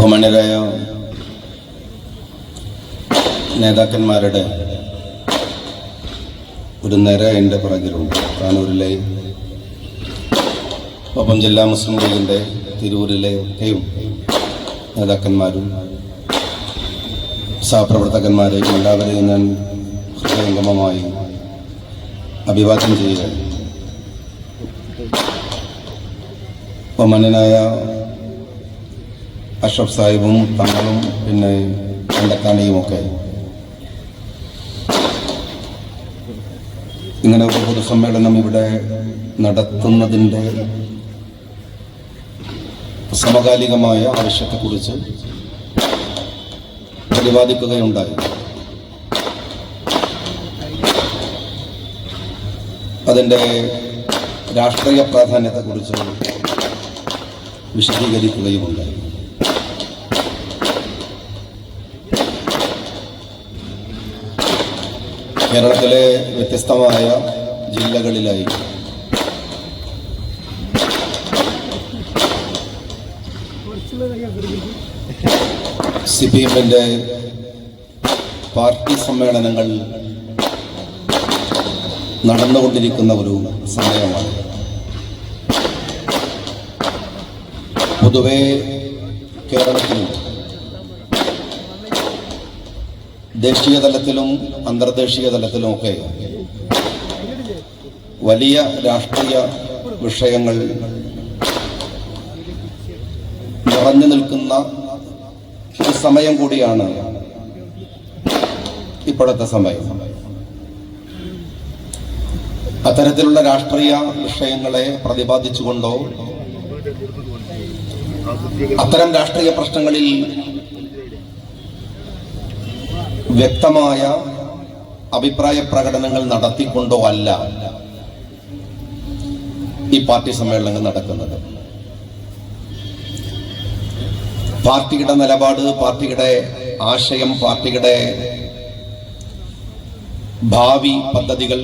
ബഹുമാന്യരായ നേതാക്കന്മാരുടെ ഒരു നിര എന്റെ പിറകിലുണ്ട്. താനൂരിലെ ഒപ്പം ജില്ലാ മുസ്ലിം ലീഗിന്റെ തിരൂരിലെ ഒക്കെയും നേതാക്കന്മാരും സഹപ്രവർത്തകന്മാരെയും എല്ലാവരെയും ഞാൻ ഹൃദയംഗമമായി അഭിവാദ്യം ചെയ്യുകയാണ്. ബഹുമാന്യനായ അഷ്റഫ് സാഹിബും തങ്ങളും പിന്നെ കണ്ടക്കാണിയും ഒക്കെ. ഇങ്ങനെ ഒരു പൊതുസമ്മേളനം ഇവിടെ നടത്തുന്നതിന്റെ സമകാലികമായ ആവശ്യത്തെക്കുറിച്ച് പ്രതിപാദിക്കുകയുണ്ടായി. അതിന്റെ രാഷ്ട്രീയ പ്രാധാന്യത്തെക്കുറിച്ച് വിശദീകരിക്കുകയുമുണ്ടായി. കേരളത്തിലെ വ്യത്യസ്തമായ ജില്ലകളിലായി സി പി എമ്മിന്റെ പാർട്ടി സമ്മേളനങ്ങൾ നടന്നുകൊണ്ടിരിക്കുന്ന ഒരു സമയമാണ്. പൊതുവേ കേരളത്തിലും ദേശീയ തലത്തിലും അന്തർദേശീയ തലത്തിലുമൊക്കെ വലിയ രാഷ്ട്രീയ വിഷയങ്ങൾ നിറഞ്ഞു നിൽക്കുന്ന ഒരു സമയം കൂടിയാണ് ഇപ്പോഴത്തെ സമയം. അത്തരത്തിലുള്ള രാഷ്ട്രീയ വിഷയങ്ങളെ പ്രതിപാദിച്ചുകൊണ്ടോ അത്തരം രാഷ്ട്രീയ പ്രശ്നങ്ങളിൽ വ്യക്തമായ അഭിപ്രായ പ്രകടനങ്ങൾ നടത്തിക്കൊണ്ടോ അല്ല ഈ പാർട്ടി സമ്മേളനങ്ങൾ നടക്കുന്നത്. പാർട്ടിയുടെ നിലപാട് പാർട്ടിയുടെ ആശയം പാർട്ടിയുടെ ഭാവി പദ്ധതികൾ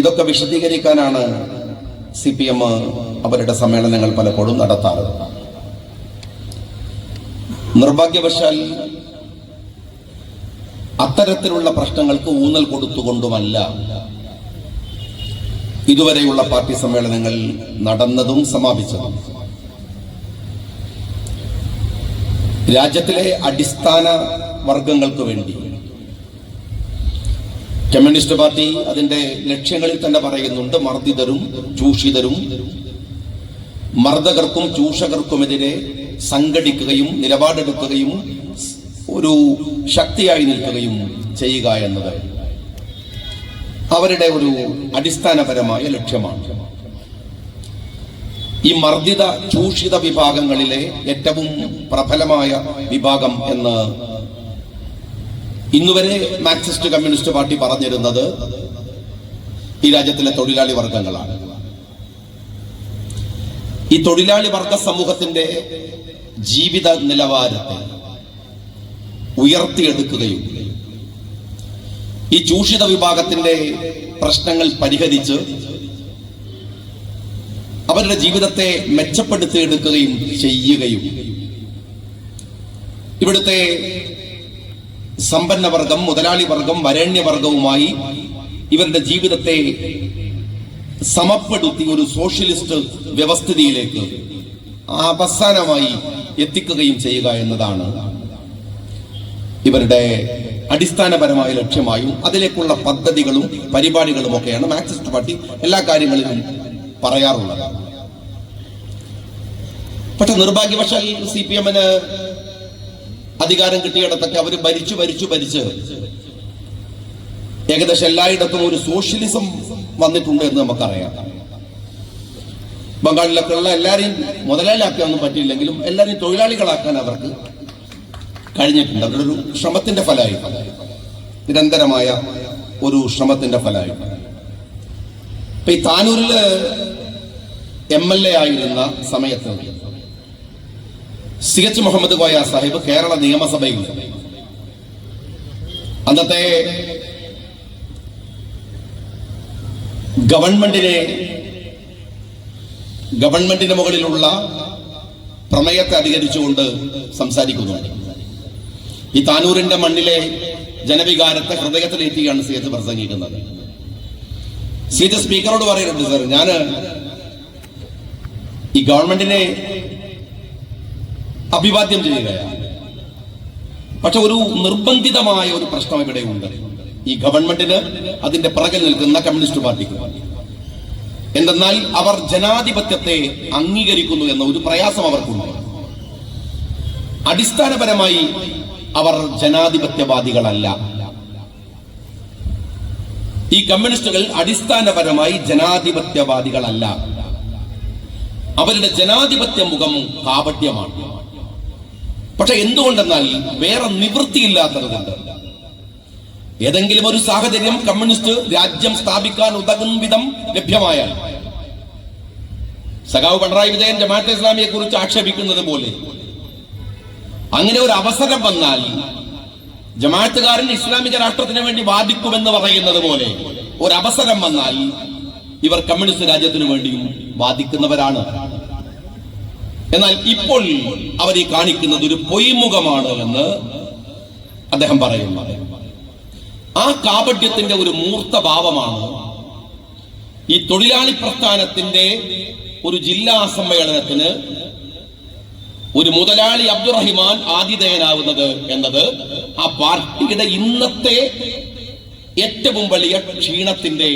ഇതൊക്കെ വിശദീകരിക്കാനാണ് സി പി എം അവരുടെ സമ്മേളനങ്ങൾ പലപ്പോഴും നടത്താറ്. നിർഭാഗ്യവശാൽ അത്തരത്തിലുള്ള പ്രശ്നങ്ങൾക്ക് ഊന്നൽ കൊടുത്തുകൊണ്ടുമല്ല. ഇതുവരെയുള്ള പാർട്ടി സമ്മേളനങ്ങൾ നടന്നതും സമാപിച്ചതും. രാജ്യത്തിലെ അടിസ്ഥാന വർഗങ്ങൾക്ക് വേണ്ടി കമ്മ്യൂണിസ്റ്റ് പാർട്ടി അതിന്റെ ലക്ഷ്യങ്ങളിൽ തന്നെ പറയുന്നുണ്ട് മർദ്ദിതരും ചൂഷിതരും മർദ്ദകർക്കും ചൂഷകർക്കുമെതിരെ സംഘടിക്കുകയും നിലപാടെടുക്കുകയും ഒരു ശക്തിയായി നിൽക്കുകയും ചെയ്യുക എന്നത് അവരുടെ ഒരു അടിസ്ഥാനപരമായ ലക്ഷ്യമാണ്. ഈ മർദ്ദിത ചൂഷിത വിഭാഗങ്ങളിലെ ഏറ്റവും പ്രബലമായ വിഭാഗം എന്ന് ഇന്നുവരെ മാർക്സിസ്റ്റ് കമ്മ്യൂണിസ്റ്റ് പാർട്ടി പറഞ്ഞിരുന്നത് ഈ രാജ്യത്തിലെ തൊഴിലാളി വർഗങ്ങളാണ്. ഈ തൊഴിലാളി വർഗ സമൂഹത്തിന്റെ ജീവിത നിലവാരത്തെ ഉയർത്തിയെടുക്കുകയും ഈ ചൂഷിത വിഭാഗത്തിന്റെ പ്രശ്നങ്ങൾ പരിഹരിച്ച് അവരുടെ ജീവിതത്തെ മെച്ചപ്പെടുത്തിയെടുക്കുകയും ചെയ്യുകയും ഇവിടുത്തെ സമ്പന്നവർഗം മുതലാളി വർഗം വരേണ്യവർഗവുമായി ഇവരുടെ ജീവിതത്തെ സമപ്പെടുത്തി ഒരു സോഷ്യലിസ്റ്റ് വ്യവസ്ഥിതിയിലേക്ക് അവസാനമായി എത്തിക്കുകയും ചെയ്യുക എന്നതാണ് ഇവരുടെ അടിസ്ഥാനപരമായ ലക്ഷ്യമായും അതിലേക്കുള്ള പദ്ധതികളും പരിപാടികളും ഒക്കെയാണ് മാർക്സിസ്റ്റ് പാർട്ടി എല്ലാ കാര്യങ്ങളിലും പറയാറുള്ളത്. പക്ഷെ നിർഭാഗ്യവശാൽ സി പി എമ്മിന് അധികാരം കിട്ടിയിടത്തൊക്കെ അവർ ഭരിച്ചു ഭരിച്ചു ഭരിച്ച് ഏകദേശം എല്ലായിടത്തും ഒരു സോഷ്യലിസം വന്നിട്ടുണ്ട് എന്ന് നമുക്കറിയാം. ബംഗാളിലൊക്കെയുള്ള എല്ലാവരെയും മുതലാളിയാക്കാനൊന്നും പറ്റിയില്ലെങ്കിലും എല്ലാരെയും തൊഴിലാളികളാക്കാൻ അവർക്ക് കഴിഞ്ഞിട്ടുണ്ട്. ഒരു ശ്രമത്തിന്റെ ഫലമായി നിരന്തരമായ ഒരു ശ്രമത്തിന്റെ ഫലമായി ഇപ്പൊ ഈ താനൂരിൽ എം എൽ എ ആയിരുന്ന സമയത്ത് സി എച്ച് മുഹമ്മദ് കോയ സാഹിബ് കേരള നിയമസഭയിൽ അന്നത്തെ ഗവൺമെന്റിനെ ഗവൺമെന്റിന് മുകളിലുള്ള പ്രമേയത്തെ അധികരിച്ചുകൊണ്ട് സംസാരിക്കുന്നുണ്ട്. ഈ താനൂരിന്റെ മണ്ണിലെ ജനവികാരത്തെ ഹൃദയത്തിലേറ്റിയാണ് സി എച്ച് പ്രസംഗിക്കുന്നത്. സി എച്ച് സ്പീക്കറോട് പറയുന്നുണ്ട് സാർ. ഞാൻ ഈ ഗവൺമെന്റിനെ അഭിവാദ്യം ചെയ്യുകയാണ്. പക്ഷെ ഒരു നിർബന്ധിതമായ ഒരു പ്രശ്നം ഇവിടെ ഉണ്ട്. ഈ ഗവൺമെന്റിന് അതിന്റെ പിറകിൽ നിൽക്കുന്ന കമ്മ്യൂണിസ്റ്റ് പാർട്ടിക്ക്. എന്തെന്നാൽ അവർ ജനാധിപത്യത്തെ അംഗീകരിക്കുന്നു എന്ന ഒരു പ്രയാസം അവർക്കുണ്ട്. അടിസ്ഥാനപരമായി അവർ ജനാധിപത്യവാദികളല്ല. ഈ കമ്മ്യൂണിസ്റ്റുകൾ അടിസ്ഥാനപരമായി ജനാധിപത്യവാദികളല്ല. അവരുടെ ജനാധിപത്യ മുഖം കാപട്യമാണ്. പക്ഷെ എന്തുകൊണ്ടെന്നാൽ വേറെ നിവൃത്തിയില്ലാത്തതുകൊണ്ട്. ഏതെങ്കിലും ഒരു സാഹചര്യം കമ്മ്യൂണിസ്റ്റ് രാജ്യം സ്ഥാപിക്കാൻ ഉതകും വിധം ലഭ്യമായാൽ. സഖാവ് പിണറായി വിജയൻ ജമാഅത്തെ ഇസ്ലാമിയെ കുറിച്ച് ആക്ഷേപിക്കുന്നത് പോലെ അങ്ങനെ ഒരു അവസരം വന്നാൽ ജമാഅത്തുകാരൻ ഇസ്ലാമിക രാഷ്ട്രത്തിന് വേണ്ടി വാദിക്കുമെന്ന് പറയുന്നത് പോലെ ഒരു അവസരം വന്നാൽ ഇവർ കമ്മ്യൂണിസ്റ്റ് രാജ്യത്തിന് വേണ്ടിയും വാദിക്കുന്നവരാണ്. എന്നാൽ ഇപ്പോൾ അവർ ഈ കാണിക്കുന്നത് ഒരു പൊയ്മുഖമാണ് എന്ന് അദ്ദേഹം പറയുന്നു. ആ കാപട്യത്തിന്റെ ഒരു മൂർത്ത ഭാവമാണ് ഈ തൊഴിലാളി പ്രസ്ഥാനത്തിന്റെ ഒരു ജില്ലാ സമ്മേളനത്തിന് ഒരു മുതലാളി അബ്ദുറഹിമാൻ ആതിഥേയനാവുന്നത് എന്നത് ആ പാർട്ടിയുടെ ഇന്നത്തെ ഏറ്റവും വലിയ ക്ഷീണത്തിന്റെ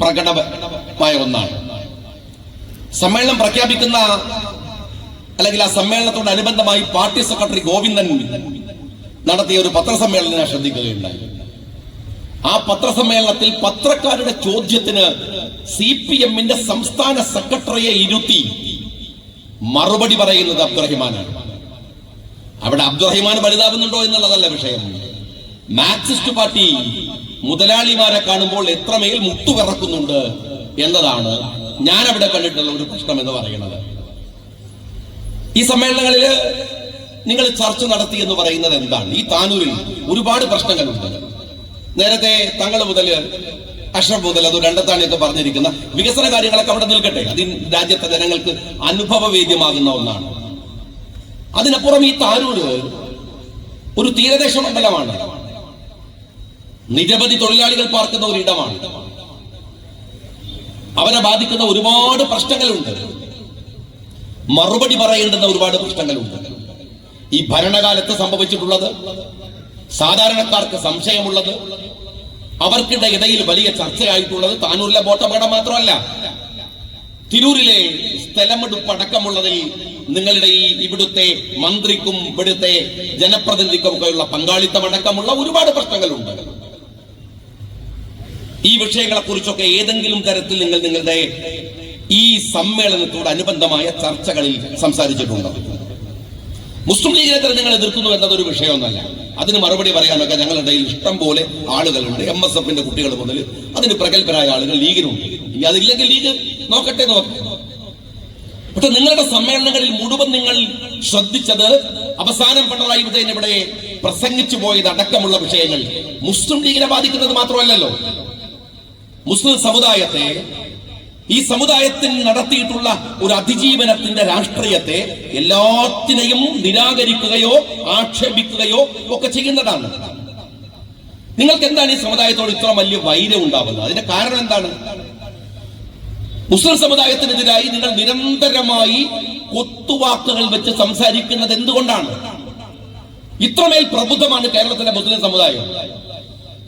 പ്രകടമായ ഒന്നാണ്. സമ്മേളനം പ്രഖ്യാപിക്കുന്ന അല്ലെങ്കിൽ ആ സമ്മേളനത്തോടനുബന്ധമായി പാർട്ടി സെക്രട്ടറി ഗോവിന്ദൻ നടത്തിയ ഒരു പത്രസമ്മേളനം ഞാൻ ശ്രദ്ധിക്കുകയുണ്ടായി. ആ പത്രസമ്മേളനത്തിൽ പത്രക്കാരുടെ ചോദ്യത്തിന് സി പി എമ്മിന്റെ സംസ്ഥാന സെക്രട്ടറിയെ ഇരുത്തി മറുപടി പറയുന്നത് അബ്ദുറഹിമാനാണ്. അവിടെ അബ്ദുറഹിമാൻ വലുതാവുന്നുണ്ടോ എന്നുള്ളതല്ല വിഷയം. മാർക്സിസ്റ്റ് പാർട്ടി മുതലാളിമാരെ കാണുമ്പോൾ എത്രമേൽ മുട്ടുപിറക്കുന്നുണ്ട് എന്നതാണ് ഞാൻ അവിടെ കണ്ടിട്ടുള്ള ഒരു പ്രശ്നം എന്ന് പറയുന്നത്. ഈ സമ്മേളനങ്ങളിൽ നിങ്ങൾ ചർച്ച നടത്തി എന്ന് പറയുന്നത് എന്താണ്? ഈ താനൂരിൽ ഒരുപാട് പ്രശ്നങ്ങളുണ്ട്. നേരത്തെ തങ്ങൾ മുതൽ അഷ്റഫ് മുതൽ അത് രണ്ടത്താണിയൊക്കെ പറഞ്ഞിരിക്കുന്ന വികസന കാര്യങ്ങളൊക്കെ അവിടെ നിൽക്കട്ടെ. അത് രാജ്യത്തെ ജനങ്ങൾക്ക് അനുഭവവേദ്യമാകുന്ന ഒന്നാണ്. അതിനപ്പുറം ഈ താരൂര് ഒരു തീരദേശ മണ്ഡലമാണ് നിരവധി തൊഴിലാളികൾ പാർക്കുന്ന ഒരു ഇടമാണ്. അവരെ ബാധിക്കുന്ന ഒരുപാട് പ്രശ്നങ്ങളുണ്ട്. മറുപടി പറയേണ്ടുന്ന ഒരുപാട് പ്രശ്നങ്ങളുണ്ട്. ഈ ഭരണകാലത്ത് സംഭവിച്ചിട്ടുള്ളത് സാധാരണക്കാർക്ക് സംശയമുള്ളത് അവർക്കിടെ ഇടയിൽ വലിയ ചർച്ചയായിട്ടുള്ളത് താനൂരിലെ ബോട്ടപകടം മാത്രമല്ല. തിരൂരിലെ സ്ഥലമെടുപ്പ് അടക്കമുള്ളതിൽ നിങ്ങളുടെ ഈ ഇവിടുത്തെ മന്ത്രിക്കും ഇവിടുത്തെ ജനപ്രതിനിധിക്കും ഒക്കെയുള്ള പങ്കാളിത്തം അടക്കമുള്ള ഒരുപാട് പ്രശ്നങ്ങളുണ്ട്. ഈ വിഷയങ്ങളെ കുറിച്ചൊക്കെ ഏതെങ്കിലും തരത്തിൽ നിങ്ങൾ നിങ്ങളുടെ ഈ സമ്മേളനത്തോട് അനുബന്ധമായ ചർച്ചകളിൽ സംസാരിച്ചിട്ടുണ്ടോ? മുസ്ലിം ലീഗിനെ തന്നെ നിങ്ങൾ എതിർക്കുന്നു എന്നതൊരു വിഷയമൊന്നല്ല അതിന് മറുപടി പറയാനൊക്കെ ഞങ്ങളുടെ ഇടയിൽ ഇഷ്ടം പോലെ ആളുകളുണ്ട്. എം എസ് എഫിന്റെ കുട്ടികൾ മുതൽ അതിന് പ്രഗത്ഭരായ ആളുകൾ ലീഗിനുണ്ട്. ഇനി അതില്ലെങ്കിൽ ലീഗ് നോക്കട്ടെ നോക്കട്ടെ പക്ഷെ നിങ്ങളുടെ സമ്മേളനങ്ങളിൽ മുഴുവൻ നിങ്ങൾ ശ്രദ്ധിച്ചത് അവസാനം പിണറായി വിജയൻ ഇവിടെ പ്രസംഗിച്ചു പോയത് അടക്കമുള്ള വിഷയങ്ങൾ മുസ്ലിം ലീഗിനെ ബാധിക്കുന്നത് മാത്രമല്ലല്ലോ. മുസ്ലിം സമുദായത്തെ ഈ സമുദായത്തിൽ നടത്തിയിട്ടുള്ള ഒരു അതിജീവനത്തിന്റെ രാഷ്ട്രീയത്തെ എല്ലാത്തിനെയും നിരാകരിക്കുകയോ ആക്ഷേപിക്കുകയോ ഒക്കെ ചെയ്യുന്നതാണ്. നിങ്ങൾക്ക് എന്താണ് ഈ സമുദായത്തോട് ഇത്ര വലിയ വൈരം ഉണ്ടാവുന്നത്? അതിന്റെ കാരണം എന്താണ്? മുസ്ലിം സമുദായത്തിനെതിരായി നിങ്ങൾ നിരന്തരമായി കൊത്തുവാക്കുകൾ വെച്ച് സംസാരിക്കുന്നത് എന്തുകൊണ്ടാണ്? ഇത്രമേൽ പ്രബുദ്ധമാണ് കേരളത്തിലെ മുസ്ലിം സമുദായം.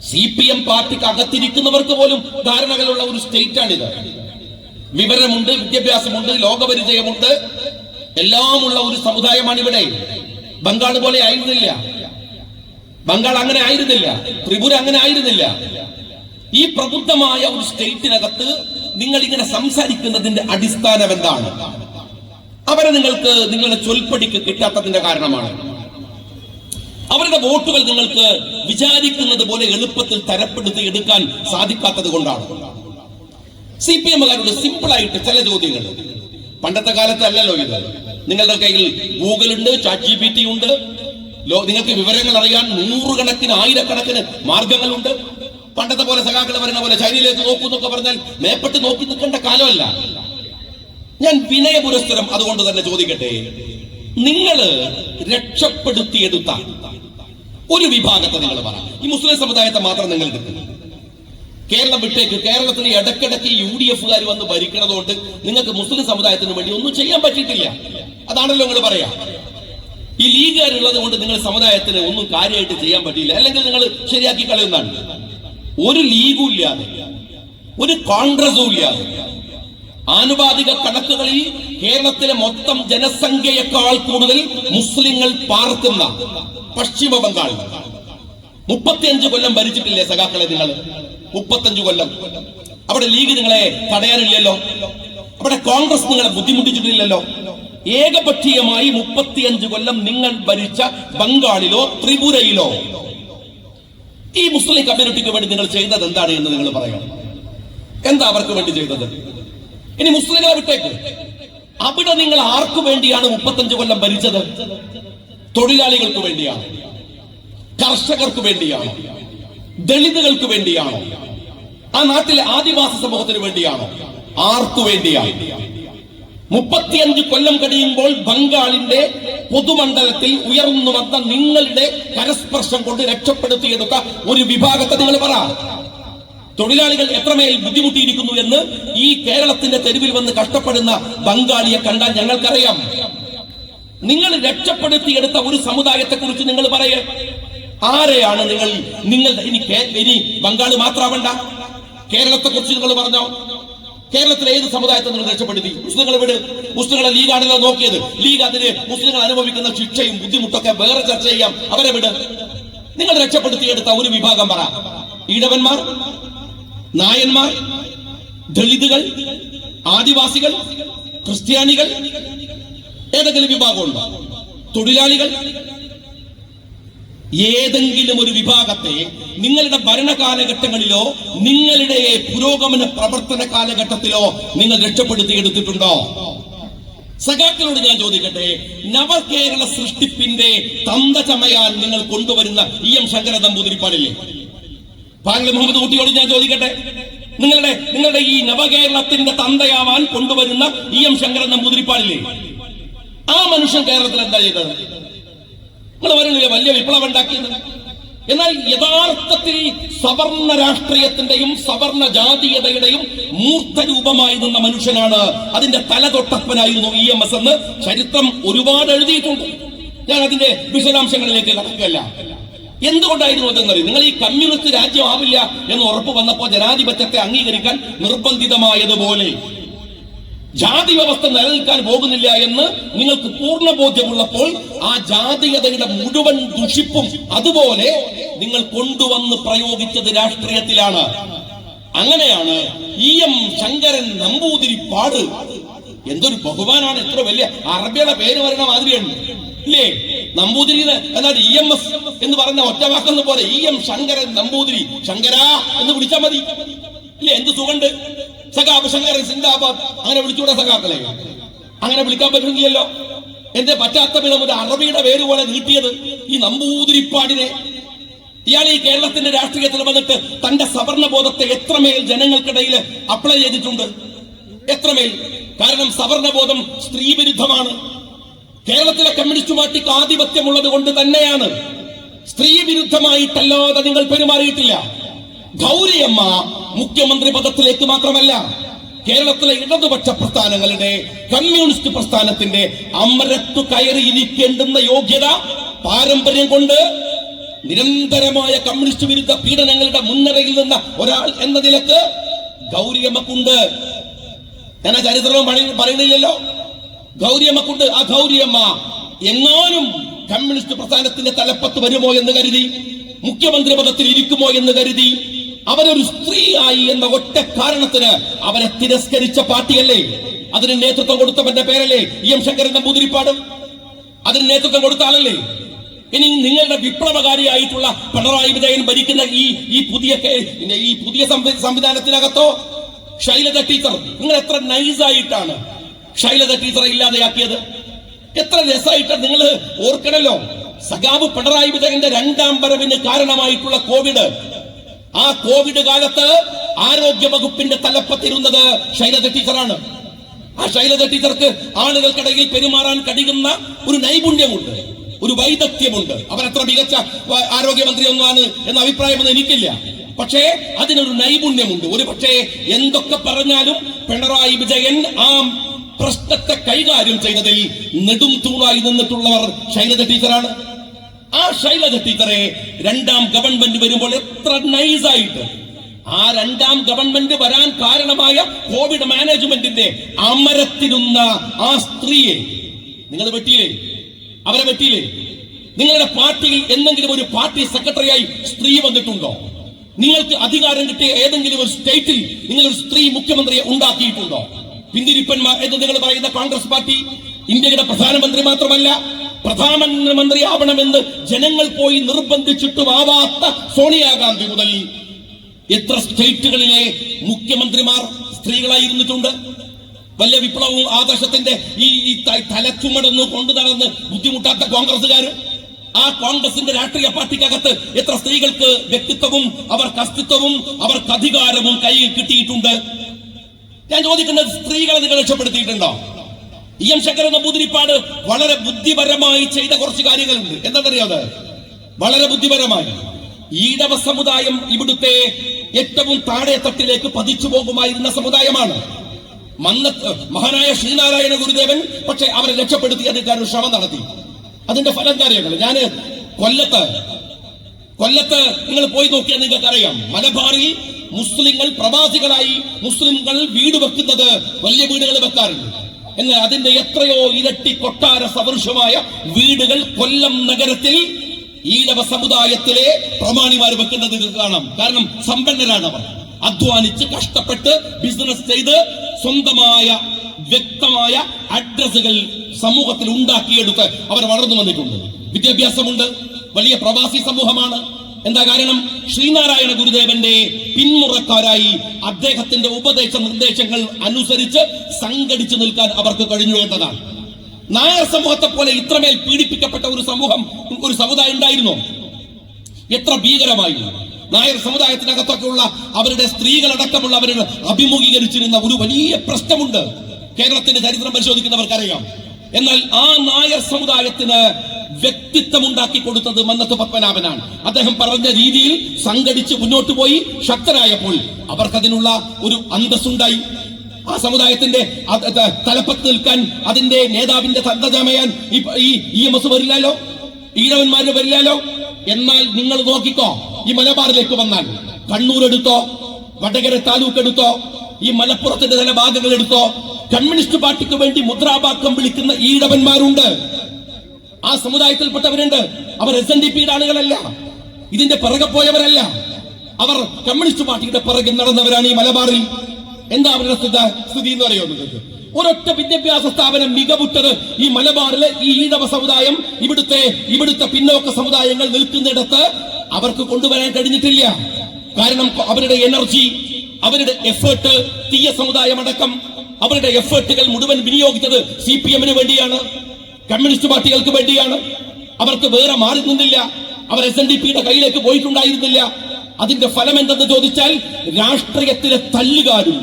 സി പി എം പാർട്ടിക്ക് അകത്തിരിക്കുന്നവർക്ക് പോലും ധാരണകളുള്ള ഒരു സ്റ്റേറ്റാണിത്. വിവരമുണ്ട് വിദ്യാഭ്യാസമുണ്ട് ലോകപരിചയമുണ്ട്. എല്ലാമുള്ള ഒരു സമുദായമാണ് ഇവിടെ ബംഗാൾ പോലെ ആയിരുന്നില്ല. ബംഗാൾ അങ്ങനെ ആയിരുന്നില്ല. ത്രിപുര അങ്ങനെ ആയിരുന്നില്ല. ഈ പ്രബുദ്ധമായ ഒരു സ്റ്റേറ്റിനകത്ത് നിങ്ങൾ ഇങ്ങനെ സംസാരിക്കുന്നതിന്റെ അടിസ്ഥാനം എന്താണ്? അവരെ നിങ്ങൾക്ക് നിങ്ങളുടെ ചൊൽപ്പടിക്ക് കിട്ടാത്തതിന്റെ കാരണമാണ്. അവരുടെ വോട്ടുകൾ നിങ്ങൾക്ക് വിചാരിക്കുന്നത് പോലെ എളുപ്പത്തിൽ തരപ്പെടുത്തി എടുക്കാൻ സാധിക്കാത്തത് കൊണ്ടാണ്. സി പി എമ്മുകാരോട് സിമ്പിൾ ആയിട്ട് ചില ചോദ്യങ്ങൾ. പണ്ടത്തെ കാലത്ത് അല്ലല്ലോ ഇത്. നിങ്ങളുടെ കയ്യിൽ ഗൂഗിൾ ഉണ്ട് ചാറ്റ് ജി പി ടി ഉണ്ട് നിങ്ങൾക്ക് വിവരങ്ങൾ അറിയാൻ നൂറുകണക്കിന് ആയിരക്കണക്കിന് മാർഗങ്ങളുണ്ട്. പണ്ടത്തെ പോലെ സഖാക്കൾ പറയുന്ന പോലെ ചൈനയിലേക്ക് നോക്കൂ എന്നൊക്കെ പറഞ്ഞാൽ മേപ്പെട്ട് നോക്കി നിൽക്കേണ്ട കാലമല്ല. ഞാൻ വിനയ പുരസ്കരം അതുകൊണ്ട് തന്നെ ചോദിക്കട്ടെ? നിങ്ങൾ രക്ഷപ്പെടുത്തിയെടുത്ത ഒരു വിഭാഗത്തെ നിങ്ങൾ പറ. ഈ മുസ്ലിം സമുദായത്തെ മാത്രം നിങ്ങൾ എടുക്കുന്നു കേരളം വിട്ടേക്ക്. കേരളത്തിന് ഇടക്കിടക്ക് യു ഡി എഫുകാർ വന്ന് ഭരിക്കണതുകൊണ്ട് നിങ്ങൾക്ക് മുസ്ലിം സമുദായത്തിന് വേണ്ടി ഒന്നും ചെയ്യാൻ പറ്റിയിട്ടില്ല. അതാണല്ലോ നിങ്ങൾ പറയാ. ഈ ലീഗുകാരുള്ളത് കൊണ്ട് നിങ്ങൾ സമുദായത്തിന് ഒന്നും കാര്യമായിട്ട് ചെയ്യാൻ പറ്റിയില്ല. അല്ലെങ്കിൽ നിങ്ങൾ ശരിയാക്കി കളയുന്നതാണ്. ഒരു ലീഗും ഇല്ലാതെ ഒരു കോൺഗ്രസും ഇല്ലാതെ ആനുപാതിക കണക്കുകളിൽ കേരളത്തിലെ മൊത്തം ജനസംഖ്യയേക്കാൾ കൂടുതൽ മുസ്ലിങ്ങൾ പാർക്കുന്ന പശ്ചിമ ബംഗാൾ മുപ്പത്തിയഞ്ച് കൊല്ലം ഭരിച്ചിട്ടില്ലേ സഖാക്കളെ നിങ്ങൾ? മുപ്പത്തഞ്ച് കൊല്ലം. അവിടെ ലീഗ് നിങ്ങളെ തടയാനില്ലല്ലോ. അവിടെ കോൺഗ്രസ് നിങ്ങളെ ബുദ്ധിമുട്ടിച്ചിട്ടില്ലല്ലോ. ഏകപക്ഷീയമായി മുപ്പത്തിയഞ്ച് കൊല്ലം നിങ്ങൾ ഭരിച്ച ബംഗാളിലോ ത്രിപുരയിലോ? ഈ മുസ്ലിം കമ്മ്യൂണിറ്റിക്ക് വേണ്ടി നിങ്ങൾ ചെയ്തത് എന്താണ് എന്ന് നിങ്ങൾ പറയണം. എന്താ അവർക്ക് വേണ്ടി ചെയ്തത്? ഇനി മുസ്ലിങ്ങളെ വിട്ടേക്ക്. അവിടെ നിങ്ങൾ ആർക്കു വേണ്ടിയാണ് മുപ്പത്തഞ്ച് കൊല്ലം ഭരിച്ചത്? തൊഴിലാളികൾക്ക് വേണ്ടിയാണ്. കർഷകർക്ക് വേണ്ടിയാണോ? ദളിതുകൾക്ക് വേണ്ടിയാണോ? ആ നാട്ടിലെ ആദിവാസി സമൂഹത്തിന് വേണ്ടിയാണോ? ആർക്കു വേണ്ടിയാണ്? മുപ്പത്തിയഞ്ച് കൊല്ലം കഴിയുമ്പോൾ ബംഗാളിന്റെ പൊതുമണ്ഡലത്തിൽ ഉയർന്നു വന്ന നിങ്ങളുടെ കരസ്പർശം കൊണ്ട് രക്ഷപ്പെടുത്തിയെടുത്ത ഒരു വിഭാഗത്തെ നിങ്ങൾ പറ. തൊഴിലാളികൾ എത്രമേൽ ബുദ്ധിമുട്ടിയിരിക്കുന്നു എന്ന് ഈ കേരളത്തിന്റെ തെരുവിൽ വന്ന് കഷ്ടപ്പെടുന്ന ബംഗാളിയെ കണ്ടാൽ ഞങ്ങൾക്കറിയാം. നിങ്ങൾ രക്ഷപ്പെടുത്തിയെടുത്ത ഒരു സമുദായത്തെ കുറിച്ച് നിങ്ങൾ പറയേ. ആരെയാണ് നിങ്ങൾ നിങ്ങൾ ഇനി ഇനി ബംഗാൾ മാത്രമാവണ്ട? കേരളത്തെ കുറിച്ച് നിങ്ങൾ പറഞ്ഞോ? കേരളത്തിലെ ഏത് സമുദായത്തെ നിങ്ങൾ രക്ഷപ്പെടുത്തി? മുസ്ലിങ്ങളെ വിട്. മുസ്ലിങ്ങളെ ലീഗാണല്ലോ നോക്കിയത്. ലീഗ് അതിന് മുസ്ലിങ്ങൾ അനുഭവിക്കുന്ന ശിക്ഷയും ബുദ്ധിമുട്ടൊക്കെ വേറെ ചർച്ച ചെയ്യാം. അവരെ വിട്. നിങ്ങൾ രക്ഷപ്പെടുത്തിയെടുത്ത ഒരു വിഭാഗം പറ. ഈടവന്മാർ നായന്മാർ ദളിതുകൾ ആദിവാസികൾ ക്രിസ്ത്യാനികൾ ഏതെങ്കിലും വിഭാഗമുണ്ടോ? തൊഴിലാളികൾ ഏതെങ്കിലും ഒരു വിഭാഗത്തെ നിങ്ങളുടെ ഭരണ കാലഘട്ടങ്ങളിലോ നിങ്ങളുടെ പുരോഗമന പ്രവർത്തന കാലഘട്ടത്തിലോ നിങ്ങൾ രക്ഷപ്പെടുത്തി എടുത്തിട്ടുണ്ടോ? സഖാക്കളോട് ഞാൻ ചോദിക്കട്ടെ നവകേരള സൃഷ്ടിപ്പിന്റെ തന്ത ചമയാൻ നിങ്ങൾ കൊണ്ടുവരുന്ന ഇ എം ശങ്കര നമ്പൂതിരിപ്പാടില്ലേ പാർലി മുഹമ്മദ് കുട്ടിയോട് ഞാൻ ചോദിക്കട്ടെ നിങ്ങളുടെ നിങ്ങളുടെ ഈ നവകേരളത്തിന്റെ തന്തയാവാൻ കൊണ്ടുവരുന്ന ഇ എം ശങ്കരൻ നമ്പൂതിരിപ്പാടില്ലേ ആ മനുഷ്യൻ കേരളത്തിൽ എന്താ ചെയ്തത്? പറയുന്നില്ലേ വലിയ വിപ്ലവം ഉണ്ടാക്കിയത്. എന്നാൽ യഥാർത്ഥത്തിൽ സവർണ രാഷ്ട്രീയത്തിന്റെയും സവർണ ജാതീയതയുടെയും മൂർത്തരൂപമായി നിന്ന മനുഷ്യനാണ് അതിന്റെ തലതൊട്ടപ്പനായിരുന്നു ഇ എം എസ് എന്ന് ചരിത്രം ഒരുപാട് എഴുതിയിട്ടുണ്ട്. ഞാൻ അതിന്റെ വിശദാംശങ്ങളിലേക്ക് കടക്കുകയല്ല. എന്തുകൊണ്ടായിരുന്നു അതെന്നറിയും? നിങ്ങൾ ഈ കമ്മ്യൂണിസ്റ്റ് രാജ്യമാവില്ല എന്ന് ഉറപ്പ് വന്നപ്പോൾ ജനാധിപത്യത്തെ അംഗീകരിക്കാൻ നിർബന്ധിതമായതുപോലെ ജാതി വ്യവസ്ഥ നിലനിൽക്കാൻ പോകുന്നില്ല എന്ന് നിങ്ങൾക്ക് പൂർണ ബോധ്യമുള്ളപ്പോൾ ആ ജാതീയതയുടെ മുഴുവൻ ദുഷിപ്പും അതുപോലെ നിങ്ങൾ കൊണ്ടുവന്ന് പ്രയോഗിച്ചത് രാഷ്ട്രീയത്തിലാണ്. അങ്ങനെയാണ് ഇ എം ശങ്കരൻ നമ്പൂതിരിപ്പാട്. എന്തൊരു ബഹുമാനാണ് എത്ര വലിയ അറബിയുടെ പേര് പറയുന്ന മാതിരിയാണ്. ഇല്ലേ? നമ്പൂതിരി എന്നാൽ ഇ എം എസ് എന്ന് പറഞ്ഞ ഒറ്റ വാക്കെന്ന് പോലെ ഇ എം ശങ്കരൻ നമ്പൂതിരി. ശങ്കര എന്ന് വിളിച്ചാൽ മതി. ഇല്ലേ? എന്ത് സുഖണ്ട് സഖാബ് ശങ്കരൻ സിന്ദാബാദ്. അങ്ങനെ വിളിച്ചൂടെ സഖാക്കളെ? അങ്ങനെ വിളിക്കാൻ പറ്റുന്നില്ലല്ലോ എന്റെ പറ്റാത്ത വിധം ഒരു അറബിയുടെ പേര് പോലെ നീട്ടിയത് ഈ നമ്പൂതിരിപ്പാടിനെ. ഇയാൾ ഈ കേരളത്തിന്റെ രാഷ്ട്രീയത്തിൽ വന്നിട്ട് തന്റെ സവർണ ബോധത്തെ എത്രമേൽ ജനങ്ങൾക്കിടയിൽ അപ്ലൈ ചെയ്തിട്ടുണ്ട്? എത്രമേൽ? കാരണം സവർണ ബോധം സ്ത്രീ വിരുദ്ധമാണ് കേരളത്തിലെ കമ്മ്യൂണിസ്റ്റ് പാർട്ടിക്ക് ആധിപത്യമുള്ളത് കൊണ്ട് തന്നെയാണ് സ്ത്രീ വിരുദ്ധമായിട്ടല്ലാതെ നിങ്ങൾ പെരുമാറിയിട്ടില്ല. ഗൗരിയമ്മ മുഖ്യമന്ത്രി പദത്തിലേക്ക് മാത്രമല്ല കേരളത്തിലെ ഇടതുപക്ഷ പ്രസ്ഥാനങ്ങളുടെ കമ്മ്യൂണിസ്റ്റ് പ്രസ്ഥാനത്തിന്റെ അമരത്തു കയറിയിരിക്കേണ്ടുന്ന യോഗ്യത പാരമ്പര്യം കൊണ്ട് നിരന്തരമായ കമ്മ്യൂണിസ്റ്റ് വിരുദ്ധ പീഡനങ്ങളുടെ മുൻനിരയിൽ നിന്ന ഒരാൾ എന്ന നിലയ്ക്ക് ഗൗരിയമ്മക്കുണ്ട്. ഞാൻ ചരിത്രവും ചരിത്രം പറയ- പറയുന്നില്ലല്ലോ ഗൗരിയമ്മക്കുണ്ട്. ആ ഗൗരിയമ്മ എങ്ങാനും കമ്മ്യൂണിസ്റ്റ് പ്രസ്ഥാനത്തിന്റെ തലപ്പത്ത് വരുമോ എന്ന് കരുതി മുഖ്യമന്ത്രി പദത്തിൽ ഇരിക്കുമോ എന്ന് കരുതി അവരൊരു സ്ത്രീയായി എന്ന ഒറ്റ കാരണത്തിന് അവരെ തിരസ്കരിച്ച പാർട്ടിയല്ലേ? അതിന് നേതൃത്വം കൊടുത്തവന്റെ പേരല്ലേ? ഇ എം ശങ്കരൻ നമ്പൂതിരിപ്പാട് അതിന് നേതൃത്വം കൊടുത്താലല്ലേ ഇനി നിങ്ങളുടെ വിപ്ലവകാരിയായിട്ടുള്ള പിണറായി വിജയൻ ഭരിക്കുന്ന ഈ ഈ പുതിയ ഈ പുതിയ സംവി- സംവിധാനത്തിനകത്തോ? ശൈലജ ടീച്ചർ നിങ്ങൾ എത്ര നൈസായിട്ടാണ് ശൈലജ ടീച്ചറെ ഇല്ലാതെയാക്കിയത്? എത്ര രസമായിട്ട് നിങ്ങൾ ഓർക്കണല്ലോ? സഖാവ് പിണറായി വിജയന്റെ രണ്ടാം വരവിന് കാരണമായിട്ടുള്ള കോവിഡ് ആ കോവിഡ് കാലത്ത് ആരോഗ്യ വകുപ്പിന്റെ തലപ്പത്തിരുന്നത് ശൈലജ ടീച്ചറാണ്. ആ ശൈലജ ടീച്ചർക്ക് ആളുകൾക്കിടയിൽ പെരുമാറാൻ കഴിയുന്ന ഒരു നൈപുണ്യമുണ്ട് ഒരു വൈദഗ്ധ്യമുണ്ട്. അവർ അത്ര മികച്ച ആരോഗ്യമന്ത്രി ഒന്നാണ് എന്ന അഭിപ്രായമൊന്നും എനിക്കില്ല. പക്ഷേ അതിനൊരു നൈപുണ്യമുണ്ട്. ഒരു പക്ഷേ എന്തൊക്കെ പറഞ്ഞാലും പിണറായി വിജയൻ ആ പ്രശ്നത്തെ കൈകാര്യം ചെയ്തതിൽ നെടും തൂണായി നിന്നിട്ടുള്ളവർ ശൈലജ ടീച്ചറാണ്. ആ ശൈലജ ടീച്ചറെ രണ്ടാം ഗവൺമെന്റ് വരുമ്പോൾ എത്ര നൈസായിട്ട് ആ രണ്ടാം ഗവൺമെന്റ് വരാൻ കാരണമായ കോവിഡ് മാനേജ്മെന്റിന്റെ അമരത്തിരുന്ന ആ സ്ത്രീയെ നിങ്ങൾ വെട്ടിയില്ലേ അവരെ വെട്ടിയില്ലേ നിങ്ങളുടെ പാർട്ടിയിൽ എന്തെങ്കിലും ഒരു പാർട്ടി സെക്രട്ടറിയായി സ്ത്രീ വന്നിട്ടുണ്ടോ? നിങ്ങൾക്ക് അധികാരം കിട്ടിയ ഏതെങ്കിലും ഒരു സ്റ്റേറ്റിൽ നിങ്ങൾ ഒരു സ്ത്രീ മുഖ്യമന്ത്രിയെ ഉണ്ടാക്കിയിട്ടുണ്ടോ? പിന്തിരിപ്പന്മാർ എന്ന് നിങ്ങൾ പറയുന്ന കോൺഗ്രസ് പാർട്ടി ഇന്ത്യയുടെ പ്രധാനമന്ത്രി മാത്രമല്ല പ്രധാനമന്ത്രിയാവണമെന്ന് ജനങ്ങൾ പോയി നിർബന്ധിച്ചിട്ടും ആവാത്ത സോണിയാഗാന്ധി മുതൽ എത്ര സ്റ്റേറ്റുകളിലെ മുഖ്യമന്ത്രിമാർ സ്ത്രീകളായിരുന്നിട്ടുണ്ട്. വലിയ വിപ്ലവവും ആദർശത്തിന്റെ ഈ തലച്ചുമടന്ന് കൊണ്ടു നടന്ന് ബുദ്ധിമുട്ടാത്ത കോൺഗ്രസ്സുകാർ ആ കോൺഗ്രസിന്റെ രാഷ്ട്രീയ പാർട്ടിക്കകത്ത് എത്ര സ്ത്രീകൾക്ക് വ്യക്തിത്വവും അവർക്ക് അസ്തിത്വവും അവർക്ക് അധികാരവും കയ്യിൽ കിട്ടിയിട്ടുണ്ട്? ഞാൻ ചോദിക്കുന്നത് സ്ത്രീകളെ നിങ്ങൾ രക്ഷപ്പെടുത്തിയിട്ടുണ്ടോ? ഇ എം ശങ്കര നമ്പൂതിരിപ്പാട് വളരെ ബുദ്ധിപരമായി ചെയ്ത കുറച്ച് കാര്യങ്ങളുണ്ട്. എന്താണെന്നറിയാതെ വളരെ ബുദ്ധിപരമായി. ഈഴവ സമുദായം ഇവിടുത്തെ ഏറ്റവും താഴെ തട്ടിലേക്ക് പതിച്ചു പോകുമായിരുന്ന സമുദായമാണ്. മന്ന മഹാനായ ശ്രീനാരായണ ഗുരുദേവൻ പക്ഷെ അവരെ രക്ഷപ്പെടുത്തി അതിന്റെ ശ്രമം നടത്തി. അതിന്റെ ഫലം കാര്യങ്ങൾ. ഞാൻ കൊല്ലത്ത് കൊല്ലത്ത് നിങ്ങൾ പോയി നോക്കിയാൽ നിങ്ങൾക്ക് അറിയാം മലബാറിൽ മുസ്ലിങ്ങൾ പ്രവാസികളായി മുസ്ലിങ്ങൾ വീട് വെക്കുന്നത് വലിയ വീടുകൾ വെക്കാറുണ്ട്. എന്നാൽ അതിന്റെ എത്രയോ ഇരട്ടി കൊട്ടാര സദൃശമായ വീടുകൾ കൊല്ലം നഗരത്തിൽ ഈഴവ സമുദായത്തിലെ പ്രമാണിമാർ വെക്കുന്നത് കാണാം. കാരണം സമ്പന്നരാണ് അവർ. അധ്വാനിച്ച് കഷ്ടപ്പെട്ട് ബിസിനസ് ചെയ്ത് സ്വന്തമായ വ്യക്തമായ അഡ്രസ്സുകൾ സമൂഹത്തിൽ ഉണ്ടാക്കിയെടുത്ത് അവർ വളർന്നു വന്നിട്ടുണ്ട്. വിദ്യാഭ്യാസമുണ്ട്. വലിയ പ്രവാസി സമൂഹമാണ്. എന്താ കാരണം? ശ്രീനാരായണ ഗുരുദേവന്റെ പിന്മുറക്കാരായി അദ്ദേഹത്തിന്റെ ഉപദേശ നിർദ്ദേശങ്ങൾ അനുസരിച്ച് സംഘടിച്ചു നിൽക്കാൻ അവർക്ക് കഴിഞ്ഞു എന്നതാണ്. നായർ സമൂഹത്തെ പോലെ ഇത്രമേൽ പീഡിപ്പിക്കപ്പെട്ട ഒരു സമൂഹം ഒരു സമുദായം ഉണ്ടായിരുന്നോ? എത്ര ഭീകരമായി നായർ സമുദായത്തിനകത്തൊക്കെയുള്ള അവരുടെ സ്ത്രീകളടക്കമുള്ള അവരുടെ അഭിമുഖീകരിച്ചിരുന്ന ഒരു വലിയ പ്രശ്നമുണ്ട്. കേരളത്തിന്റെ ചരിത്രം പരിശോധിക്കുന്നവർക്കറിയാം. എന്നാൽ ആ നായർ സമുദായത്തിന് വ്യക്തിത്വം ഉണ്ടാക്കി കൊടുത്തത് മന്നത്ത് പത്മനാഭനാണ്. അദ്ദേഹം പറഞ്ഞ രീതിയിൽ സംഘടിച്ച് മുന്നോട്ട് പോയി ശക്തരായപ്പോൾ അവർക്കതിനുള്ള ഒരു അന്തസ്സുണ്ടായി. ആ സമുദായത്തിന്റെ തലപ്പത്ത് നിൽക്കാൻ അതിന്റെ നേതാവിന്റെ തന്തജമയാൻ ഈ- ഇ എം എസ് വരില്ലല്ലോ ഈഴവന്മാര് വരില്ലല്ലോ എന്നാൽ നിങ്ങൾ നോക്കിക്കോ ഈ മലബാറിലേക്ക് വന്നാൽ കണ്ണൂർ എടുത്തോ വടകര താലൂക്ക് എടുത്തോ ഈ മലപ്പുറത്തിന്റെ ചില ഭാഗങ്ങൾ എടുത്തോ കമ്മ്യൂണിസ്റ്റ് പാർട്ടിക്ക് വേണ്ടി മുദ്രാവാക്യം വിളിക്കുന്ന ഈഴവന്മാരുണ്ട്. ആ സമുദായത്തിൽപ്പെട്ടവരുണ്ട്. അവർ എസ് എൻ ഡി പിയുടെ ആളുകളല്ല. ഇതിന്റെ പിറകെ പോയവരല്ല. അവർ കമ്മ്യൂണിസ്റ്റ് പാർട്ടിയുടെ പിറകെ നടന്നവരാണ് ഈ മലബാറിൽ. എന്താ അവരുടെ സ്ഥിതി എന്ന് നിങ്ങൾക്ക്? ഒരൊറ്റ വിദ്യാഭ്യാസ സ്ഥാപനം മികവുറ്റത് ഈ മലബാറിലെ ഈ ഈഴവ സമുദായം ഇവിടുത്തെ ഇവിടുത്തെ പിന്നോക്ക സമുദായങ്ങൾ നിൽക്കുന്നിടത്ത് അവർക്ക് കൊണ്ടുവരാൻ കഴിഞ്ഞിട്ടില്ല. കാരണം അവരുടെ എനർജി അവരുടെ എഫേർട്ട് തീയ സമുദായം അടക്കം അവരുടെ എഫേർട്ടുകൾ മുഴുവൻ വിനിയോഗിച്ചത് സി പി എമ്മിന് വേണ്ടിയാണ്. കമ്മ്യൂണിസ്റ്റ് പാർട്ടികൾക്ക് വേണ്ടിയാണ്. അവർക്ക് വേറെ മാറി നിന്നില്ല അവർ എസ് എൻ ഡി പിയുടെ കയ്യിലേക്ക് പോയിട്ടുണ്ടായിരുന്നില്ല. അതിന്റെ ഫലം എന്തെന്ന് ചോദിച്ചാൽ രാഷ്ട്രീയത്തിലെ തല്ലുകാരും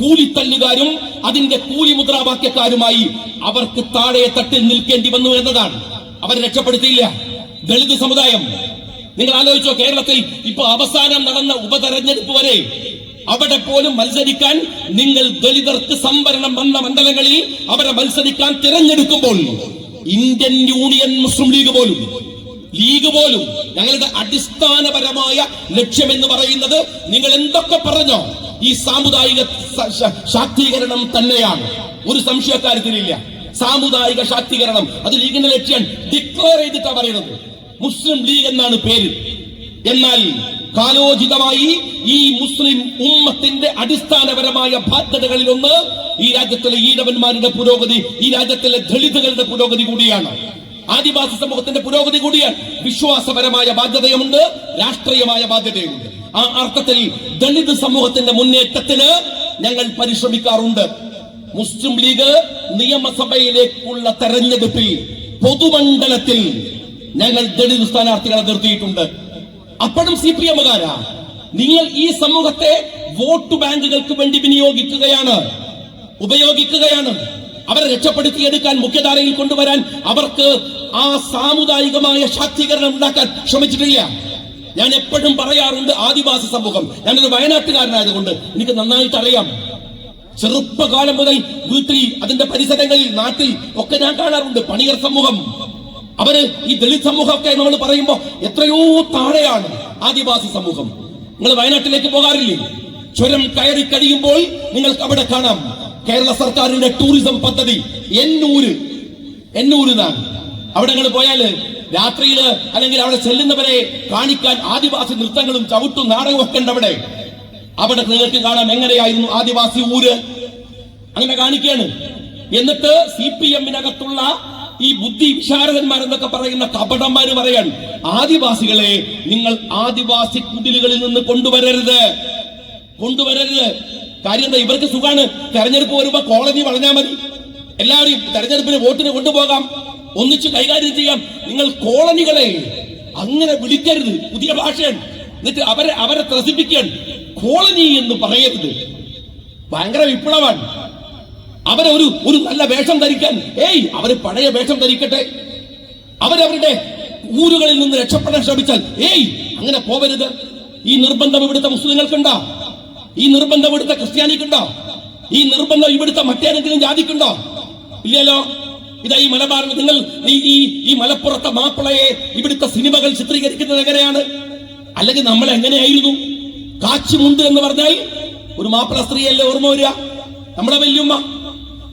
കൂലിത്തല്ലുകാരും അതിന്റെ കൂലി മുദ്രാവാക്യക്കാരുമായി അവർക്ക് താഴെ തട്ടിൽ നിൽക്കേണ്ടി വന്നു എന്നതാണ്. അവർ രക്ഷപ്പെടുത്തിയില്ല. ദളിത് സമുദായം നിങ്ങൾ ആലോചിച്ചോ കേരളത്തിൽ ഇപ്പൊ അവസാനം നടന്ന ഉപതെരഞ്ഞെടുപ്പ് വരെ അവിടെ പോലും മത്സരിക്കാൻ നിങ്ങൾ ദളിതർക്ക് സംവരണം വന്ന മണ്ഡലങ്ങളിൽ അവരെ മത്സരിക്കാൻ തിരഞ്ഞെടുക്കുമ്പോൾ ഇന്ത്യൻ യൂണിയൻ മുസ്ലിം ലീഗ് പോലും ലീഗ് പോലും ഞങ്ങളുടെ അടിസ്ഥാനപരമായ ലക്ഷ്യമെന്ന് പറയുന്നത് നിങ്ങൾ എന്തൊക്കെ പറഞ്ഞോ ഈ സാമുദായിക ശാക്തീകരണം തന്നെയാണ്. ഒരു സംശയക്കാര്യത്തിലില്ല സാമുദായിക ശാക്തീകരണം അത് ലീഗിന്റെ ലക്ഷ്യം ഡിക്ലെയർ ചെയ്തിട്ടാണ് പറയുന്നത്. മുസ്ലിം ലീഗ് എന്നാണ് പേര്. എന്നാൽ കാലോചിതമായി ഈ മുസ്ലിം ഉമ്മത്തിന്റെ അടിസ്ഥാനപരമായ ബാധ്യതകളിൽ ഒന്ന് ഈ രാജ്യത്തിലെ ഈടവന്മാരുടെ പുരോഗതി ഈ രാജ്യത്തിലെ ദളിതുകളുടെ പുരോഗതി കൂടിയാണ്. ആദിവാസി സമൂഹത്തിന്റെ പുരോഗതി കൂടിയാണ്. വിശ്വാസപരമായ ബാധ്യതയുമുണ്ട് രാഷ്ട്രീയമായ ബാധ്യതയുമുണ്ട്. ആ അർത്ഥത്തിൽ ദളിത് സമൂഹത്തിന്റെ മുന്നേറ്റത്തിന് ഞങ്ങൾ പരിശ്രമിക്കാറുണ്ട്. മുസ്ലിം ലീഗ് നിയമസഭയിലേക്കുള്ള തെരഞ്ഞെടുപ്പിൽ പൊതുമണ്ഡലത്തിൽ ഞങ്ങൾ ദളിത് സ്ഥാനാർത്ഥികളെ നിർത്തിയിട്ടുണ്ട്. അപ്പോഴും സി പി എമ്മുകാരാ. നിങ്ങൾ ഈ സമൂഹത്തെ വോട്ട് ബാങ്കുകൾക്ക് വേണ്ടി വിനിയോഗിക്കുകയാണ്. ഉപയോഗിക്കുകയാണ്. അവരെ രക്ഷപ്പെടുത്തിയെടുക്കാൻ മുഖ്യധാരയിൽ കൊണ്ടുവരാൻ അവർക്ക് ആ സാമുദായികമായ ശാക്തീകരണം ഉണ്ടാക്കാൻ ശ്രമിച്ചിട്ടില്ല. ഞാൻ എപ്പോഴും പറയാറുണ്ട് ആദിവാസി സമൂഹം. ഞാനൊരു വയനാട്ടുകാരനായതുകൊണ്ട് എനിക്ക് നന്നായിട്ട് അറിയാം. ചെറുപ്പകാലം മുതൽ വീട്ടിൽ അതിന്റെ പരിസരങ്ങളിൽ നാട്ടിൽ ഒക്കെ ഞാൻ കാണാറുണ്ട് പണിയർ സമൂഹം. അവർ ഈ ദളിത് സമൂഹമൊക്കെ നമ്മൾ പറയുമ്പോൾ എത്രയോ താഴെയാണ് ആദിവാസി സമൂഹം. നിങ്ങൾ വയനാട്ടിലേക്ക് പോകാറില്ലേ? ചുരം കയറി കഴിയുമ്പോൾ നിങ്ങൾക്ക് അവിടെ കാണാം. കേരള സർക്കാരിന്റെ ടൂറിസം പദ്ധതി എന്നൂര് എന്നൂര് നാം അവിടെ നിങ്ങൾ പോയാൽ രാത്രിയിൽ അല്ലെങ്കിൽ അവിടെ ചെല്ലുന്നവരെ കാണിക്കാൻ ആദിവാസി നൃത്തങ്ങളും ചവിട്ടും നാടകവും ഒക്കെ ഉണ്ട് അവിടെ. അവിടെ നിങ്ങൾക്ക് കാണാം എങ്ങനെയായിരുന്നു ആദിവാസി ഊര്. അങ്ങനെ കാണിക്കുകയാണ് എന്നിട്ട് സി പി എമ്മിനകത്തുള്ള ഈ ബുദ്ധി വിശാരദന്മാരെന്നൊക്കെ പറയുന്ന കപടന്മാര് പറയാൻ ആദിവാസികളെ നിങ്ങൾ ആദിവാസി കുടിലുകളിൽ നിന്ന് കൊണ്ടുവരരുത്. കൊണ്ടുവരരുത്. കാര്യം എന്താ ഇവർക്ക് സുഖാണ്. തെരഞ്ഞെടുപ്പ് വരുമ്പോ കോളനി വളഞ്ഞാ മതി. എല്ലാവരും തെരഞ്ഞെടുപ്പിന് വോട്ടിന് കൊണ്ടുപോകാം. ഒന്നിച്ച് കൈകാര്യം ചെയ്യാം. നിങ്ങൾ കോളനികളെ അങ്ങനെ വിളിക്കരുത്. പുതിയ ഭാഷയാണ്. എന്നിട്ട് അവരെ അവരെ ത്രസിപ്പിക്കാൻ കോളനി എന്ന് പറയരുത്. ഭയങ്കര വിപ്ലവമാണ്. അവരെ ഒരു ഒരു നല്ല വേഷം ധരിക്കാൻ. ഏയ് അവർ പഴയ വേഷം ധരിക്കട്ടെ. അവരവരുടെ ഊരുകളിൽ നിന്ന് രക്ഷപ്പെടാൻ ശ്രമിച്ചാൽ ഏയ് അങ്ങനെ പോവരുത്. ഈ നിർബന്ധം ഇവിടുത്തെ മുസ്ലിങ്ങൾക്കുണ്ടോ? ഈ നിർബന്ധം ഇവിടുത്തെ ക്രിസ്ത്യാനിക്കുണ്ടോ? ഈ നിർബന്ധം ഇവിടുത്തെ മറ്റേതെങ്കിലും ജാതിക്കുണ്ടോ? ഇല്ലല്ലോ. ഇതാ ഈ മലബാറിൽ നിങ്ങൾ ഈ ഈ ഈ മലപ്പുറത്തെ മാപ്പിളയെ ഇവിടുത്തെ സിനിമകൾ ചിത്രീകരിക്കുന്നത് എങ്ങനെയാണ്? അല്ലെങ്കിൽ നമ്മൾ എങ്ങനെയായിരുന്നു? കാച്ചുമുണ്ട് എന്ന് പറഞ്ഞാൽ ഒരു മാപ്പിള സ്ത്രീയല്ലേ ഓർമ്മ വരിക? നമ്മളെ വല്യമ്മ.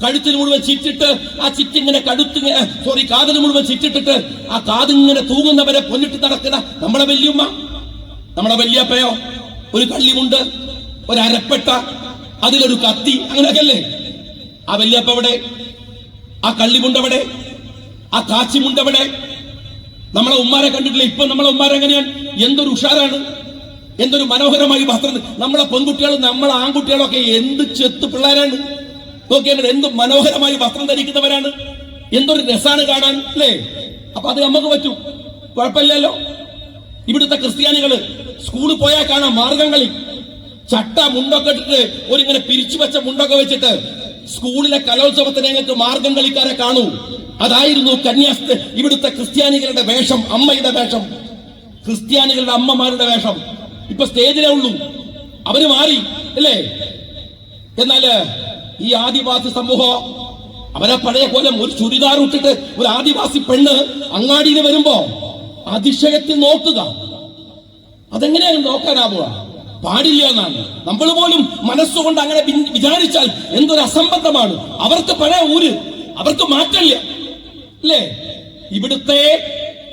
കഴുത്തിന് മുഴുവൻ ചിറ്റിട്ട് ആ ചിറ്റിങ്ങനെ കടുത്തിങ്ങനെ സോറി കാതിന് മുഴുവൻ ചിറ്റിട്ടിട്ട് ആ കാതിങ്ങനെ തൂങ്ങുന്നവരെ പൊന്നിട്ട് നടക്കുന്ന നമ്മളെ വല്യമ്മ നമ്മളെ വല്യപ്പയോ ഒരു കള്ളിമുണ്ട് ഒരു അരപ്പെട്ട അതിലൊരു കത്തി അങ്ങനെയൊക്കെ അല്ലേ ആ വല്യപ്പ അവിടെ ആ കള്ളിമുണ്ടവിടെ ആ കാച്ചിമുണ്ടവിടെ നമ്മളെ ഉമ്മാരെ കണ്ടിട്ടില്ല? ഇപ്പൊ നമ്മളെ ഉമ്മാരെ എങ്ങനെയാണ് എന്തൊരു ഉഷാറാണ്. എന്തൊരു മനോഹരമായി വസ്ത്രം നമ്മളെ പെൺകുട്ടികളും നമ്മളെ ആൺകുട്ടികളും ഒക്കെ എന്ത് ചെത്ത് പിള്ളേരാണ്. നോക്കിയാൽ എന്ത് മനോഹരമായി വസ്ത്രം ധരിക്കുന്നവരാണ്. എന്തൊരു രസാണ് കാണാൻ അല്ലേ? അപ്പൊ അത് നമുക്ക് പറ്റും. കുഴപ്പമില്ലല്ലോ. ഇവിടുത്തെ ക്രിസ്ത്യാനികൾ സ്കൂളിൽ പോയാൽ കാണാം മാർഗങ്ങളിൽ ചട്ട മുണ്ടൊക്കെ ഇട്ടിട്ട് ഒരിങ്ങനെ പിരിച്ചു വെച്ച മുണ്ടൊക്കെ വെച്ചിട്ട് സ്കൂളിലെ കലോത്സവത്തിന് ഞങ്ങൾക്ക് മാർഗം കളിക്കാരെ കാണൂ. അതായിരുന്നു കന്യാസ്ത ഇവിടുത്തെ ക്രിസ്ത്യാനികളുടെ വേഷം അമ്മയുടെ വേഷം. ക്രിസ്ത്യാനികളുടെ അമ്മമാരുടെ വേഷം. ഇപ്പൊ സ്റ്റേജിലേ ഉള്ളൂ. അവർ മാറി അല്ലേ? എന്നാൽ ഈ ആദിവാസി സമൂഹം അവരെ പഴയ പോലെ ഒരു ചുരിദാർ ഇട്ടിട്ട് ഒരു ആദിവാസി പെണ്ണ് അങ്ങാടിയിൽ വരുമ്പോ അതിശയത്തിൽ നോക്കുക. അതെങ്ങനെയാണ് നോക്കാനാവുക. പാടില്ല എന്നാണ്. നമ്മൾ പോലും മനസ്സുകൊണ്ട് അങ്ങനെ വിചാരിച്ചാൽ എന്തൊരു അസംബന്ധമാണ്. അവർക്ക് പഴയ ഊര് അവർക്ക് മാറ്റല്ല അല്ലേ? ഇവിടുത്തെ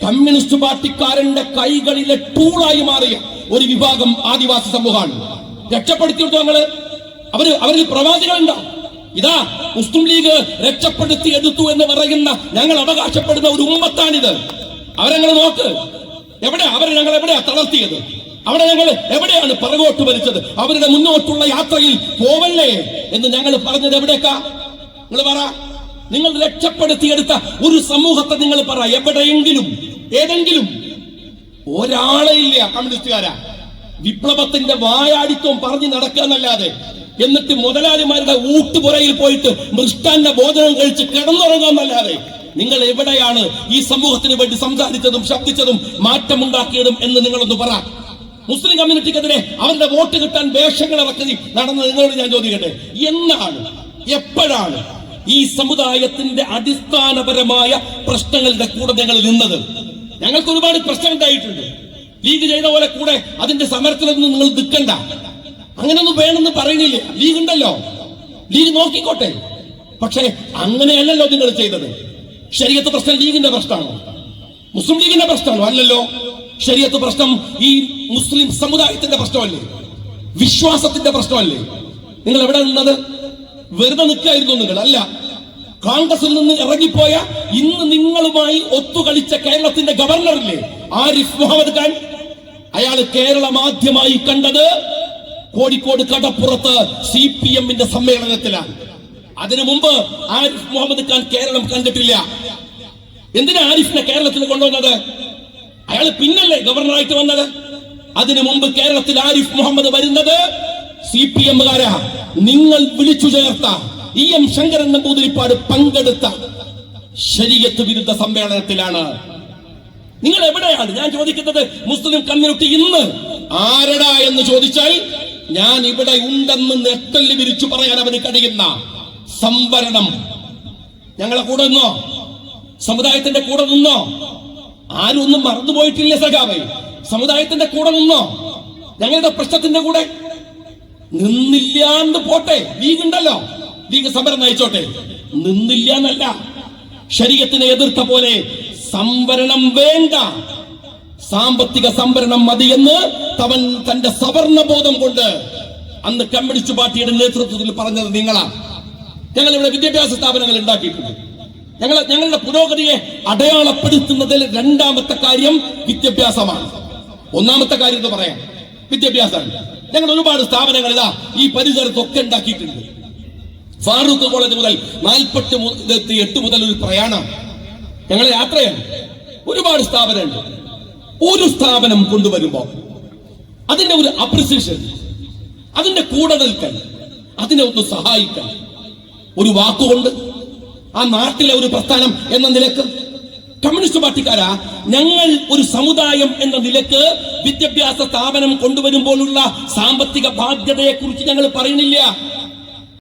കമ്മ്യൂണിസ്റ്റ് പാർട്ടിക്കാരന്റെ കൈകളിലെ ടൂളായി മാറിയ ഒരു വിഭാഗം ആദിവാസി സമൂഹമാണ്. രക്ഷപ്പെടുത്തിയെടുത്തു ഞങ്ങൾ അവർ അവരിൽ പ്രവാസികളുണ്ടോ ഇതാ മുസ്ലിം ലീഗ് രക്ഷപ്പെടുത്തി എടുത്തു എന്ന് പറയുന്ന ഞങ്ങൾ അവകാശപ്പെടുന്ന ഒരു ഉമ്മത്താണിത്. അവരങ്ങൾ നോക്ക്. എവിടെ? അവർ ഞങ്ങൾ എവിടെയാ തളർത്തിയത്? അവിടെ ഞങ്ങൾ എവിടെയാണ് പിറകോട്ട് വലിച്ചത്? അവരുടെ മുന്നോട്ടുള്ള യാത്രയിൽ പോവല്ലേ എന്ന് ഞങ്ങൾ പറഞ്ഞത് എവിടേക്കാ? നിങ്ങൾ പറ. നിങ്ങൾ രക്ഷപ്പെടുത്തിയെടുത്ത ഒരു സമൂഹത്തെ നിങ്ങൾ പറ. എവിടെയെങ്കിലും ഏതെങ്കിലും. ഒരാളെ ഇല്ല കമ്മ്യൂണിസ്റ്റുകാരാ. വിപ്ലവത്തിന്റെ വായാടിത്വം പറഞ്ഞു നടക്കുക എന്നല്ലാതെ എന്നിട്ട് മുതലാളിമാരുടെ ഊട്ടുപുറയിൽ പോയിട്ട് മൃഷ്ടാന്റെ ബോധനം കഴിച്ച് കിടന്നുറങ്ങാന്നല്ലാതെ നിങ്ങൾ എവിടെയാണ് ഈ സമൂഹത്തിന് വേണ്ടി സംസാരിച്ചതും ശബ്ദിച്ചതും മാറ്റമുണ്ടാക്കിയതും എന്ന് നിങ്ങളൊന്ന് പറ. മുസ്ലിം കമ്മ്യൂണിറ്റിക്കെതിരെ അവരുടെ വോട്ട് കിട്ടാൻ വേഷങ്ങൾ ഇറക്കി നടന്നത് നിങ്ങളോട് ഞാൻ ചോദിക്കട്ടെ? എന്നാണ് എപ്പോഴാണ് ഈ സമുദായത്തിന്റെ അടിസ്ഥാനപരമായ പ്രശ്നങ്ങളുടെ കൂടെ ഞങ്ങൾ നിന്നത്? ഞങ്ങൾക്ക് ഒരുപാട് പ്രശ്നം ഉണ്ടായിട്ടുണ്ട്. ലീഗ് ചെയ്ത പോലെ കൂടെ അതിന്റെ സമരത്തിലൊന്നും നിങ്ങൾ നിൽക്കണ്ട. അങ്ങനൊന്നും വേണമെന്ന് പറയുന്നില്ല. ലീഗ് ഉണ്ടല്ലോ. ലീഗ് നോക്കിക്കോട്ടെ. പക്ഷേ അങ്ങനെയല്ലല്ലോ നിങ്ങൾ ചെയ്തത്. ശരീരത്തെ പ്രശ്നം ലീഗിന്റെ പ്രശ്നമാണോ. മുസ്ലിം ലീഗിന്റെ പ്രശ്നമാണോ അല്ലല്ലോ? ശരീരത്ത് പ്രശ്നം ഈ മുസ്ലിം സമുദായത്തിന്റെ പ്രശ്നമല്ലേ? വിശ്വാസത്തിന്റെ പ്രശ്നമല്ലേ? നിങ്ങൾ എവിടെ നിന്നത്? വെറുതെ നിൽക്കായിരുന്നു നിങ്ങൾ. അല്ല കോൺഗ്രസിൽ നിന്ന് ഇറങ്ങിപ്പോയ ഇന്ന് നിങ്ങളുമായി ഒത്തുകളിച്ച കേരളത്തിന്റെ ഗവർണറില്ലേ? ആരിഫ് മുഹമ്മദ് ഖാൻ. അയാൾ കേരളം ആദ്യമായി കണ്ടത് കോഴിക്കോട് കടപ്പുറത്ത് സി പി എമ്മിന്റെ സമ്മേളനത്തിലാണ്. അതിനു മുമ്പ് ആരിഫ് മുഹമ്മദ് ഖാൻ കേരളം കണ്ടിട്ടില്ല. എന്തിനാ ആരിഫിനെ കേരളത്തിൽ കൊണ്ടുവന്നത്? അയാൾ പിന്നല്ലേ ഗവർണറായിട്ട് വന്നത്? അതിനു മുമ്പ് കേരളത്തിൽ ആരിഫ് മുഹമ്മദ് വരുന്നത് സി പി എമ്മുകാരാ നിങ്ങൾ വിളിച്ചു ചേർത്ത ഇ എം ശങ്കരൻ നമ്പൂതിരിപ്പാട് പങ്കെടുത്ത ശരീരത്ത് വിരുദ്ധ സമ്മേളനത്തിലാണ്. നിങ്ങൾ എവിടെയാണ്? ഞാൻ ചോദിക്കുന്നത് മുസ്ലിം കമ്മ്യൂണിറ്റി ഇന്ന് ആരടാ എന്ന് ചോദിച്ചാൽ ഞാൻ ഇവിടെ ഉണ്ടെന്ന് നെട്ടൽ വിരിച്ചു പറയാൻ അവന് കഴിയുന്ന സംവരണം. ഞങ്ങളെ കൂടെ നിന്നോ? സമുദായത്തിന്റെ കൂടെ നിന്നോ? ആരും ഒന്നും മറന്നുപോയിട്ടില്ല സഖാവേ. സമുദായത്തിന്റെ കൂടെ നിന്നോ? ഞങ്ങളുടെ പ്രശ്നത്തിന്റെ കൂടെ? നിന്നില്ലാന്ന് പോട്ടെ. ലീഗ് ഉണ്ടല്ലോ ലീഗ് സമരം നയിച്ചോട്ടെ. നിന്നില്ല എന്നല്ല ശരീരത്തിനെ എതിർത്ത പോലെ സംവരണം വേണ്ട. സാമ്പത്തിക സംവരണം മതിയെന്ന് തവൻ തന്റെ സവർണ ബോധം കൊണ്ട് അന്ന് കമ്മ്യൂണിസ്റ്റ് പാർട്ടിയുടെ നേതൃത്വത്തിൽ പറഞ്ഞത് നിങ്ങളാണ് ഞങ്ങൾ ഇവിടെ വിദ്യാഭ്യാസ സ്ഥാപനങ്ങൾ ഉണ്ടാക്കിയിട്ടുണ്ട്. ഞങ്ങൾ ഞങ്ങളുടെ പുരോഗതിയെ അടയാളപ്പെടുത്തുന്നതിൽ രണ്ടാമത്തെ കാര്യം വിദ്യാഭ്യാസമാണ്. ഒന്നാമത്തെ കാര്യം എന്ന് പറയാം വിദ്യാഭ്യാസമാണ്. ഞങ്ങൾ ഒരുപാട് സ്ഥാപനങ്ങൾ ഇതാ ഈ പരിസരത്തൊക്കെ ഉണ്ടാക്കിയിട്ടുണ്ട്. ഫാറൂഖ് കോളേജ് മുതൽ നാൽപ്പത്തി എട്ട് മുതൽ ഒരു പ്രയാണം. ഞങ്ങൾ യാത്രയാണ്. ഒരുപാട് സ്ഥാപനമുണ്ട്. ഒരു സ്ഥാപനം കൊണ്ടുവരുമ്പോൾ അതിന്റെ ഒരു അപ്രിസിയേഷൻ അതിന്റെ കൂടെ നിൽക്കൽ അതിനെ ഒന്ന് സഹായിക്കാൻ ഒരു വാക്കുകൊണ്ട് ആ നാട്ടിലെ ഒരു പ്രസ്ഥാനം എന്ന നിലയ്ക്ക് കമ്മ്യൂണിസ്റ്റ് പാർട്ടിക്കാരാ ഞങ്ങൾ ഒരു സമുദായം എന്ന നിലയ്ക്ക് വിദ്യാഭ്യാസ സ്ഥാപനം കൊണ്ടുവരുമ്പോഴുള്ള സാമ്പത്തിക ബാധ്യതയെ കുറിച്ച് ഞങ്ങൾ പറയുന്നില്ല.